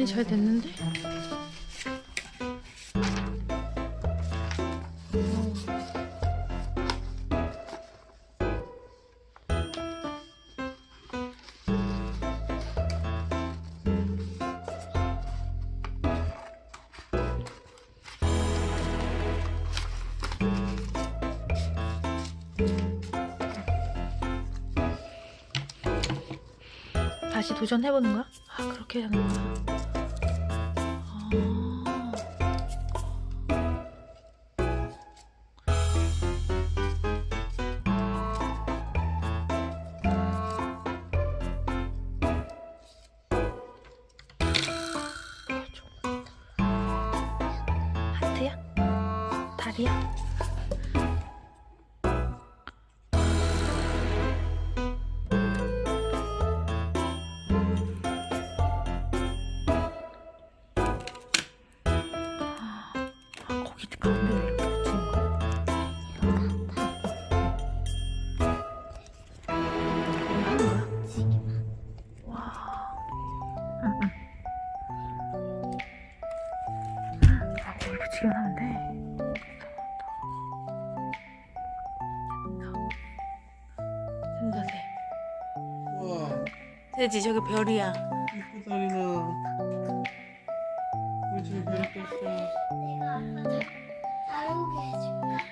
많이 잘 됐는데? 다시 도전해보는 거야? 아 그렇게 하는 거야? 아. 다리야? 가운데 이렇게 붙이는 거야? 돼. 우와 돼지 저기 별이야. 이쁘다 리나 우리 집에 별 떴어 Aluguete.